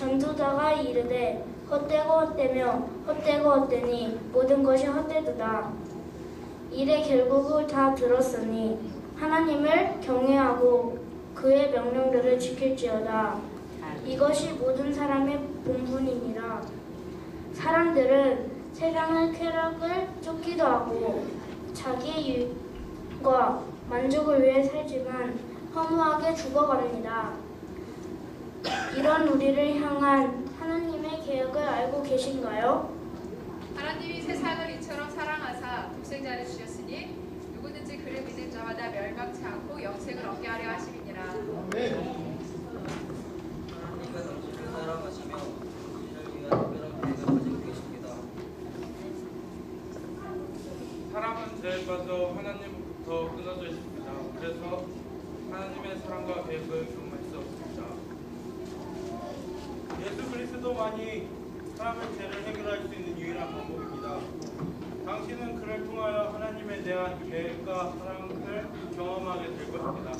전도자가 이르되 헛되고 헛되며 헛되고 헛되니 모든 것이 헛되도다. 이래 결국을 다 들었으니 하나님을 경외하고 그의 명령들을 지킬지어다. 이것이 모든 사람의 본분이니라. 사람들은 세상의 쾌락을 쫓기도 하고 자기의 유익과 만족을 위해 살지만 허무하게 죽어갑니다. 이런 우리를 향한 하나님의 계획을 알고 계신가요? 하나님이 세상을 이처럼 사랑하사 독생자를 주셨으니 누구든지 그를 믿는 자마다 멸망치 않고 영생을 얻게 하려 하심이니라. 하나님은 당신을 사랑하시며 당신을 위한 특별한 계획을 가지고 계십니다. 사람은 죄에 빠져 하나님부터 끊어져 있습니다. 그래서 하나님의 사랑과 계획을 경험할 수 없습니다. 예수 그리스도만이 사람의 죄를 해결할 수 있는 유일한 방법입니다. 당신은 그를 통하여 하나님에 대한 계획과 사랑을 경험하게 될 것입니다.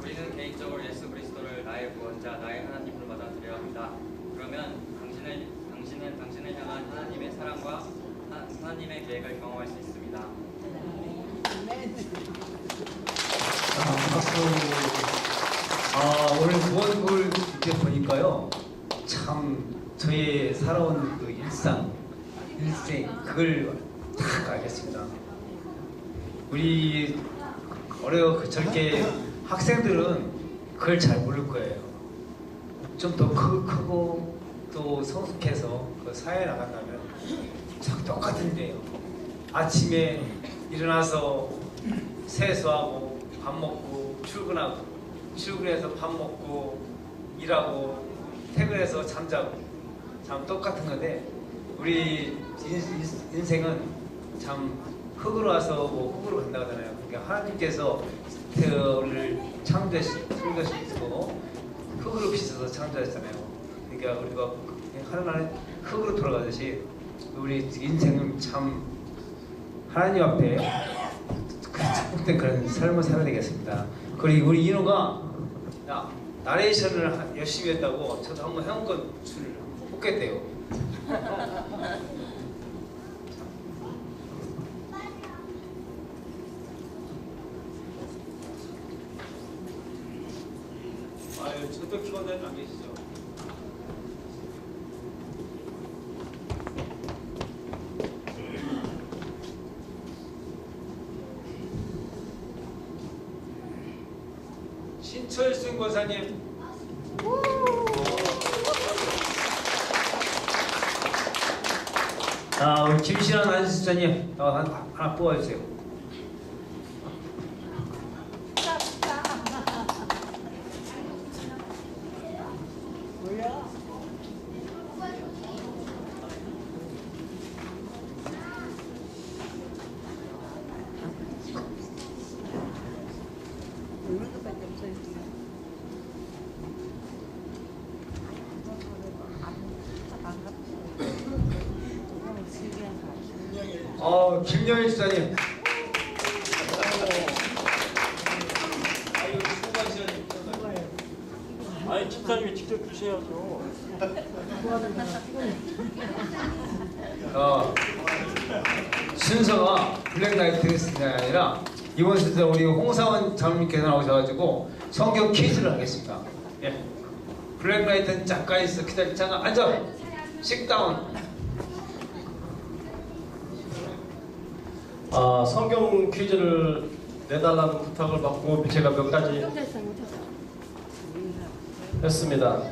우리는 개인적으로 예수 그리스도를 나의 구원자, 나의 하나님으로 받아들여야 합니다. 그러면 당신을 당신은 향한 하나님의 사랑과 하, 하나 님의 계획을 경험할 수 있습니다. 아, 박수. 아, 오늘 무언을 이렇게 보니까요. 참, 저의 살아온 그 일상, 일생, 그걸 딱 알겠습니다. 우리, 어려, 그 저렇게 학생들은 그걸 잘 모를 거예요. 좀 더 크고, 또 성숙해서 그 사회에 나간다면 참 똑같은데요. 아침에 일어나서 세수하고 밥 먹고 출근하고 출근해서 밥 먹고 일하고 퇴근해서 잠자고 참 똑같은 건데 우리 인, 인생은 참 흙으로 와서 뭐 흙으로 간다고 하잖아요. 그러니까 하나님께서 태어를 창조하시고 흙으로 빚어서 창조하셨잖아요. 그러니까 우리가 하나님 흙으로 돌아가듯이 우리 인생은 참 하나님 앞에 그 축복된 그런 삶을 살아야 되겠습니다. 그리고 우리 인호가 야, 나레이션을 하- 열심히 했다고 저도 한번 회원권 줄 뽑겠대요. 아유, 저도 키워낸 안 계시죠? 신철순 권사님. 아, 우리 어, 하나, 하나 뽑아주세요. 어, 김영일 수고하시죠. 아니, 집사님이 직접 주셔야죠. 어, 순서가 블랙라이트가 아니라 이번 순서 우리 홍사원 장님께서 나오셔가지고 성경 퀴즈를 하겠습니다. 예. 블랙라이트는 잠깐 있어 기다리 잠깐 앉아 식다운 아, 성경 퀴즈를 내달라는 부탁을 받고 제가 몇 가지 했습니다.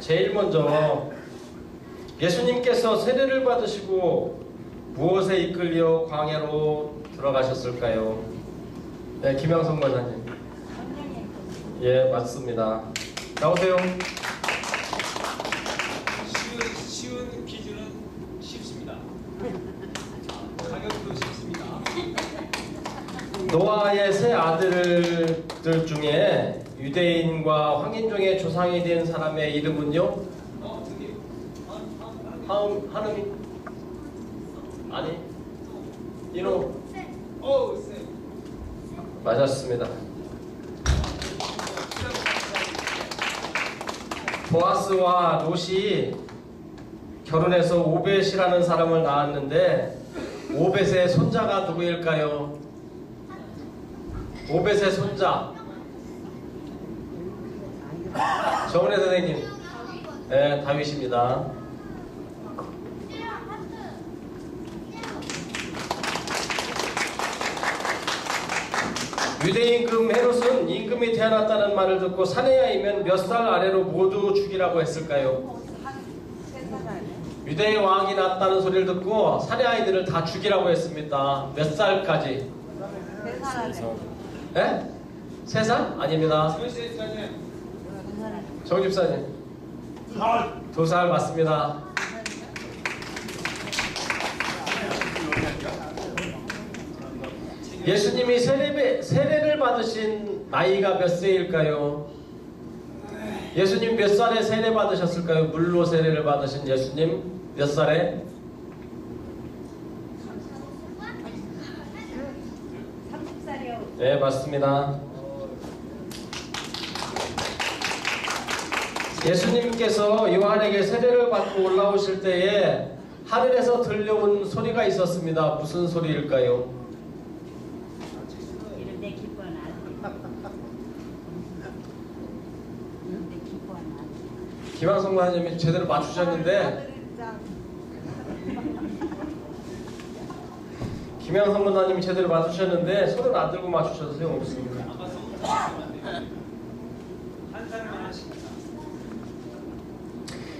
제일 먼저 예수님께서 세례를 받으시고 무엇에 이끌려 광야로 들어가셨을까요? 네, 김양성 권사님. 예, 맞습니다. 나오세요. 쉬운, 쉬운 퀴즈는 쉽습니다. 가격도 쉽습니다. 노아의 세 아들들 중에 유대인과 황인종의 조상이 된 사람의 이름은요? 하음, 하느미? 아니, 이노. 맞았습니다. 보아스와 롯이 결혼해서 오벳이라는 사람을 낳았는데 오벳의 손자가 누구일까요? 오벳의 손자. 정은혜 선생님. 네, 다윗입니다. 유대 임금 헤롯은 임금이 태어났다는 말을 듣고 사내야이면 몇 살 아래로 모두 죽이라고 했을까요? 유대의 왕이 났다는 소리를 듣고 사내 아이들을 다 죽이라고 했습니다. 몇 살까지? 네? 세 살? 아닙니다. 정 집사님. 두 살 맞습니다. 예수님이 세례, 세례를 받으신 나이가 몇 세일까요? 예수님 몇 살에 세례 받으셨을까요? 물로 세례를 받으신 예수님 몇 살에? 네 맞습니다. 예수님께서 요한에게 세례를 받고 올라오실 때에 하늘에서 들려온 소리가 있었습니다. 무슨 소리일까요? 김한성 마님이 제대로 맞추셨는데 김양성 권사님이 제대로 맞추셨는데 손을 안 들고 맞추셔도 소용없습니다.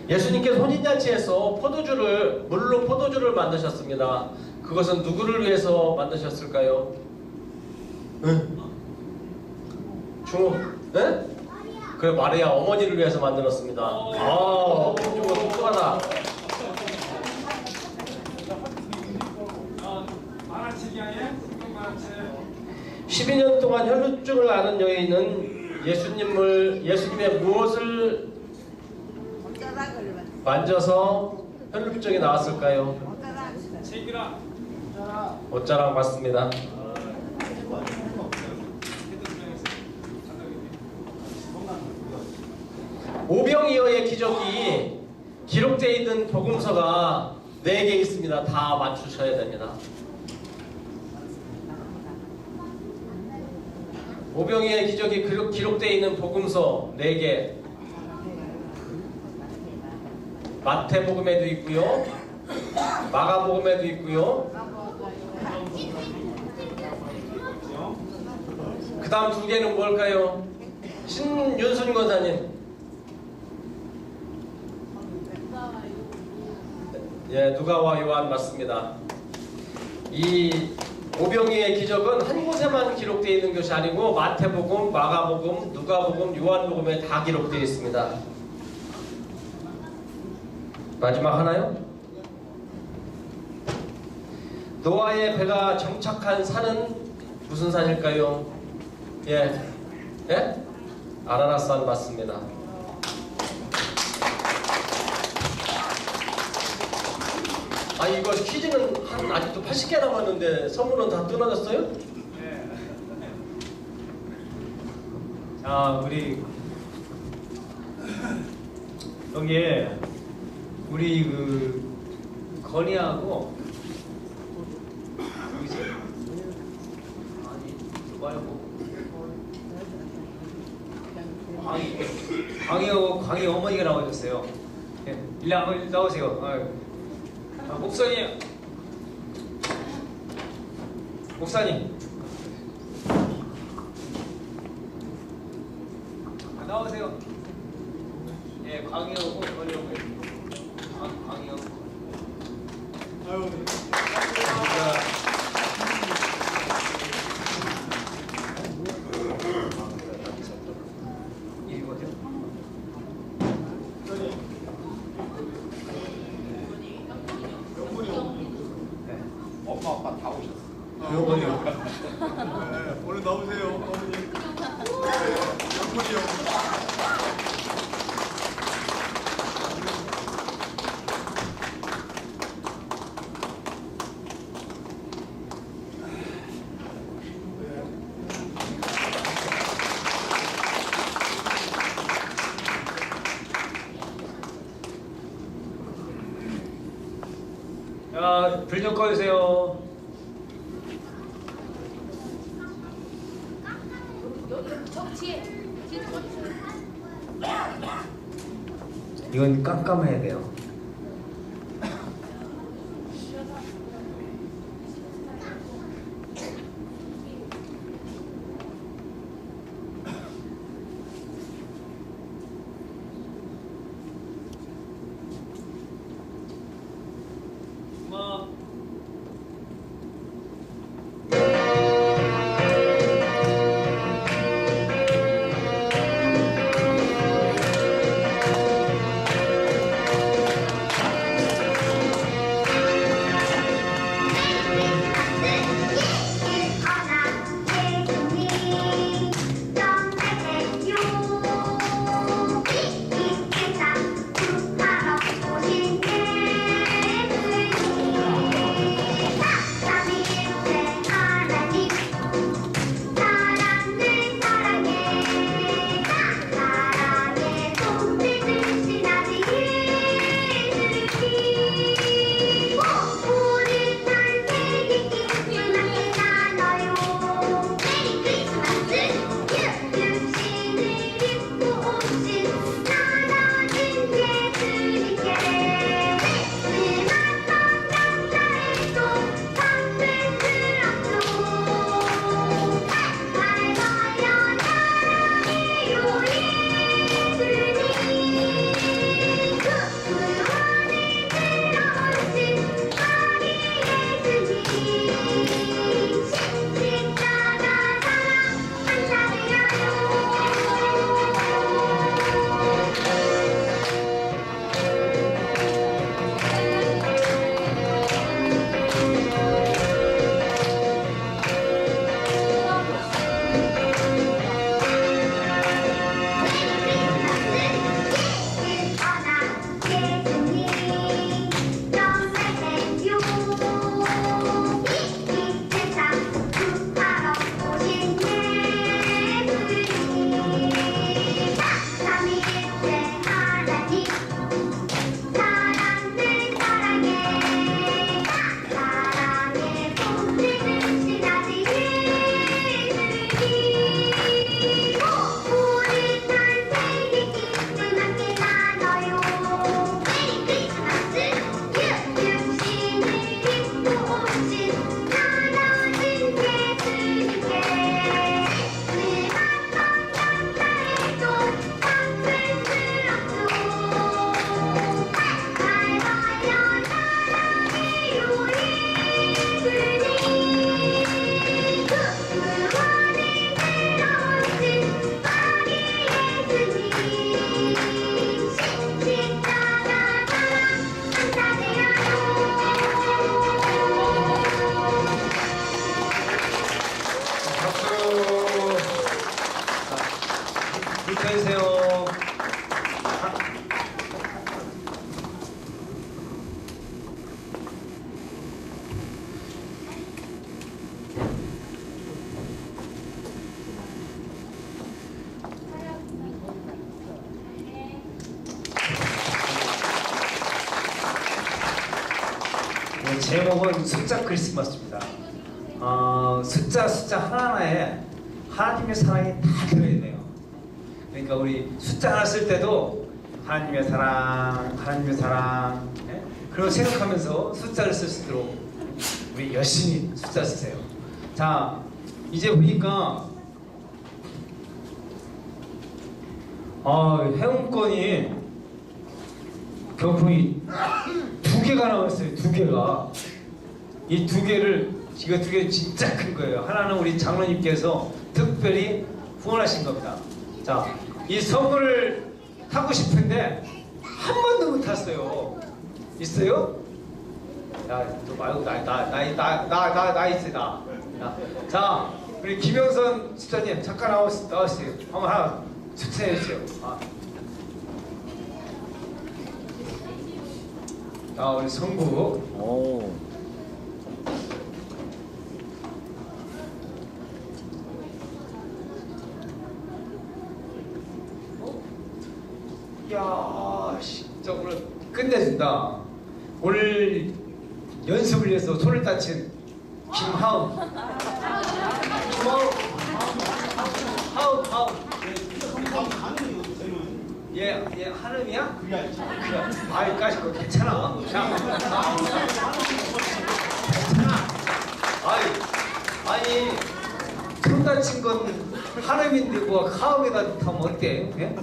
예수님께서 혼인잔치에서 포도주를 물로 포도주를 만드셨습니다. 그것은 누구를 위해서 만드셨을까요? 응? 중호? 네? 그 마리아 어머니를 위해서 만들었습니다. 아, 중호 똑똑하다. 만화책이 아니에요? 만화책. 12년 동안 혈루증을 앓은 여인은 예수님을 예수님의 무엇을 만져서 혈루증이 나왔을까요? 옷자랑 맞습니다. 오병이어의 기적이 기록되어 있는 복음서가 4개 있습니다. 다 맞추셔야 됩니다. 오병이어의 기적이 기록- 기록되어 있는 복음서 4개 마태복음에도 있고요. 마가복음에도 있고요. 그 다음 두 개는 뭘까요? 신윤순 권사님. 예, 누가와 요한 맞습니다. 이 오병이의 기적은 한 곳에만 기록되어 있는 것이 아니고 마태복음, 마가복음, 누가복음, 요한복음에 다 기록되어 있습니다. 마지막 하나요? 노아의 배가 정착한 산은 무슨 산일까요? 예. 예? 아라라산 맞습니다. 아 이거 퀴즈는 한 아직도 80개 남았는데 선물은 다 끊어졌어요? 자, 우리 여기에 우리 그 건이하고 누구지? 아니 누구 말고 광희 광희 어머니가 나오셨어요. 예, 일로 한번 나오세요. 아유. 아, 목사님, 목사님. 아, 나오세요. 예, 광희하고 건이하고 광- 광희하고. 아유. 자, 이리 오세요. 네. 엄마 아빠 다 요거요. 네, 오늘 나오세요, 어머니. 불 좀 꺼주세요. 이건 깜깜해야 돼요. 크리스마스입니다. 어, 숫자 숫자 하나하나에 하나님의 사랑이 다 들어있네요. 그러니까 우리 숫자 하나 쓸 때도 하나님의 사랑, 하나님의 사랑, 예? 거 생각하면서 숫자를 쓸 수 있도록 우리 열심히 숫자 쓰세요. 자, 이제 보니까 아, 회원권이 경품이 두 개가 나왔어요. 두 개가. 이 두 개를 이거 두 개 진짜 큰 거예요. 하나는 우리 장로님께서 특별히 후원하신 겁니다. 자, 이 선물을 타고 싶은데 한 번도 못 탔어요. 있어요? 야, 너 말고 나 나 나 나 나나 있어 나. 나. 자, 우리 김영선 집사님 잠깐 나와 나왔어요. 한번 하나 추천해 주세요. 아. 아, 우리 성부. 이 야, 진짜 오늘 끝내준다. 오늘 연습을 위해서 손을 다친. 김하음. 하음, 하음. 얘, 얘 한음이야? 그래. 아이, 까짓거 괜찮아. 자, 괜찮아. 아이, 아니, 손 다친 건 한음인데 뭐 하음에다 하면 어때? 예?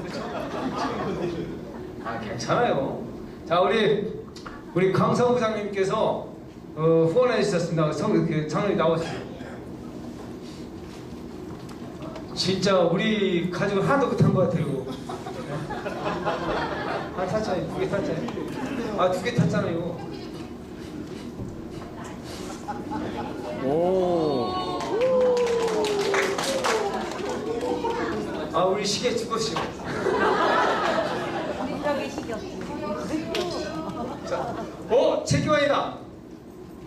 아, 괜찮아요. 자, 우리 우리 강성 부장님께서 어, 후원해 주셨습니다. 성, 그, 장로님 나오시죠. 진짜 우리 가족 하나도 못한 것 같아요. 아, 탔잖아요. 두 개 탔잖아요. 아, 두 개 탔잖아요. 아, 우리 시계 죽었어요. 저기 시겹. 자, 어, 최기환이다.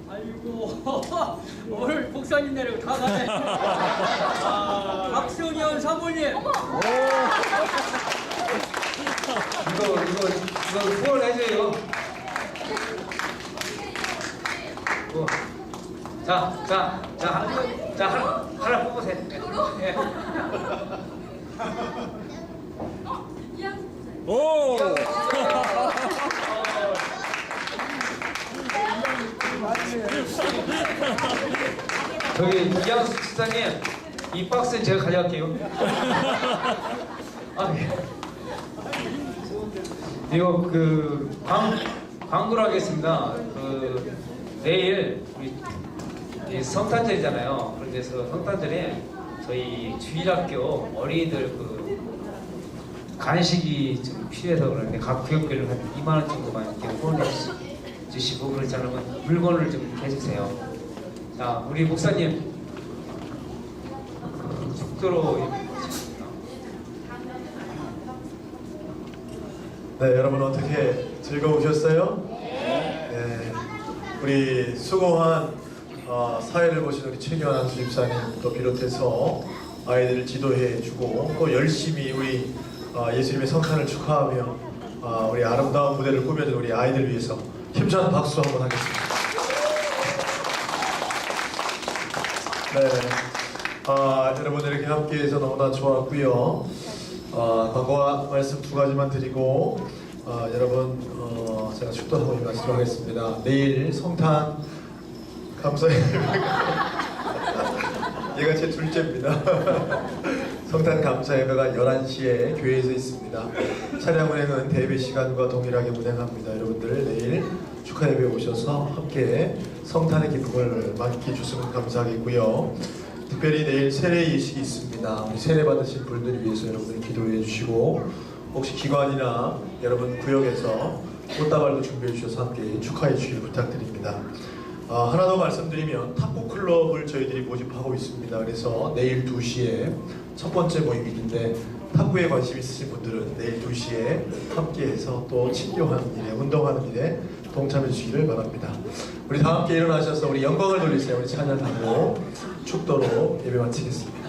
아이고 오늘 목사님 내리고 다 가네. 아, 박승현 사모님. 이거 이거 이거 후원해줘요. 뭐. 자, 자, 자, 한, 자, 하나, 하나 뽑으세요. 예. 오. 저기 이양수 지사님, 이 박스 제가 가져갈게요. 아, 예. 이거 그 광, 광고를 하겠습니다. 그 내일 우리 이 성탄절이잖아요. 그런 데서 성탄절에 저희 주일학교 어린이들 그 간식이 좀 필요해서 그러는데 각 구역별로 한 2만 원 정도만 이렇게 후원해 주- 주시고 않으면 물건을 좀 해주세요. 자, 우리 목사님 해주십니다. 네, 여러분 어떻게 즐거우셨어요? 네. 우리 수고한 어, 사회를 보신 우리 최경환 집사님 또 비롯해서 아이들을 지도해주고 또 열심히 우리 어, 예수님의 성탄을 축하하며 어, 우리 아름다운 무대를 꾸며준 우리 아이들 위해서 힘찬 박수 한번 하겠습니다. 네. 아, 여러분 이렇게 함께해서 너무나 좋았고요. 아, 광고와 말씀 두 가지만 드리고 아, 여러분 어, 제가 축도하고 말씀하겠습니다. 내일 성탄 감사의 얘가 제 둘째입니다. 성탄 감사 예배가 11시에 교회에서 있습니다. 차량 운행은 대배 시간과 동일하게 운행합니다. 여러분들 내일 축하 예배 오셔서 함께 성탄의 기쁨을 만끽해 주시면 감사하겠고요. 특별히 내일 세례 예식이 있습니다. 우리 세례 받으신 분들 위해서 여러분들 기도해 주시고 혹시 기관이나 여러분 구역에서 꽃다발도 준비해 주셔서 함께 축하해 주시길 부탁드립니다. 아, 하나 더 말씀드리면 탁구 클럽을 저희들이 모집하고 있습니다. 그래서 내일 2시에 첫 번째 모임이 있는데 탁구에 관심 있으신 분들은 내일 2시에 함께해서 또 친교하는 일에 운동하는 일에 동참해 주시기를 바랍니다. 우리 다 함께 일어나셔서 우리 영광을 돌리세요. 우리 찬양하고 축도로 예배 마치겠습니다.